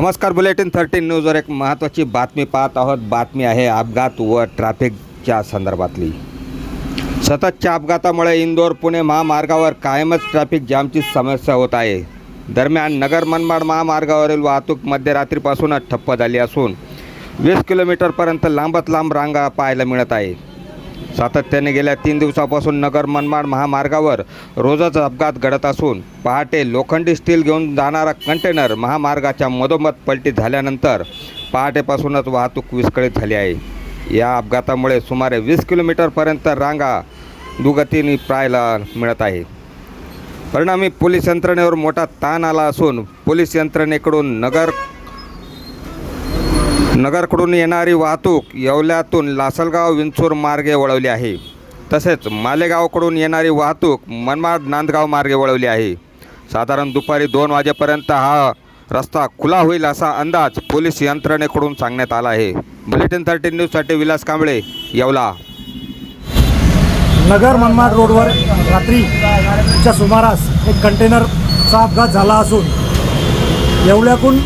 नमस्कार bulletin thirteen न्यूजवर एक महत्त्वाची बातमी पाहत आहोत. बातमी आहे अपघात व ट्रॅफिकच्या संदर्भातली. सततच्या अपघातामुळे इंदोर पुणे महामार्गावर कायमच ट्रॅफिक जामची समस्या होत आहे. दरम्यान नगर मनमाड महामार्गावरील वाहतूक मध्यरात्रीपासूनच ठप्प झाली असून वीस किलोमीटरपर्यंत लांबच लांब रांगा पाहायला मिळत आहे. सातत्याने गेल्या तीन दिवसापासून नगर मनमाड महामार्गावर रोजच अपघात घडत असून पहाटे लोखंडी स्टील घेऊन जाणारा कंटेनर महामार्गाच्या मधोमध पलटी झाल्यानंतर पहाटेपासूनच वाहतूक विस्कळीत झाली आहे. या अपघातामुळे सुमारे वीस किलोमीटरपर्यंत रांगा दुगतीने पाहायला मिळत आहे. परिणामी पोलीस यंत्रणेवर मोठा ताण आला असून पोलीस यंत्रणेकडून नगर नगरकडून येणारी वाहतूक येवल्यातून लासलगाव विंचूर मार्गे वळवली आहे. तसेच मालेगावकडून येणारी वाहतूक मनमाड नांदगाव मार्गे वळवली आहे. साधारण दुपारी दोन वाजेपर्यंत हा रस्ता खुला होईल असा अंदाज पोलीस यंत्रणेकडून सांगण्यात आला आहे. बुलेटिन थर्टीन न्यूजसाठी विलास कांबळे येवला. नगर मनमाड रोडवर रात्रीच्या सुमारास एक कंटेनरचा अपघात झाला असून येवल्याकून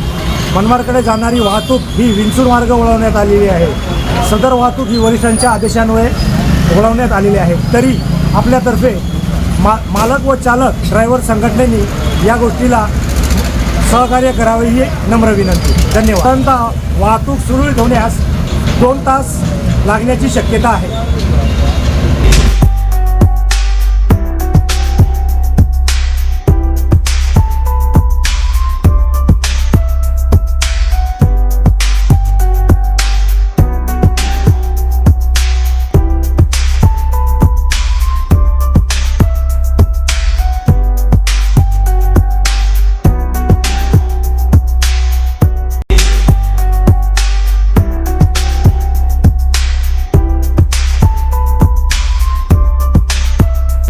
मनमाडकडे जाणारी वाहतूक ही विंचूर मार्ग वळवण्यात आलेली आहे. सदर वाहतूक ही वरिष्ठांच्या आदेशान्वये वळवण्यात आलेली आहे. तरी आपल्यातर्फे मा मालक व चालक ड्रायव्हर संघटनेने या गोष्टीला सहकार्य करावे ही नम्र विनंती. धन्यवाद. वाहतूक सुरळीत होण्यास दोन तास लागण्याची शक्यता आहे.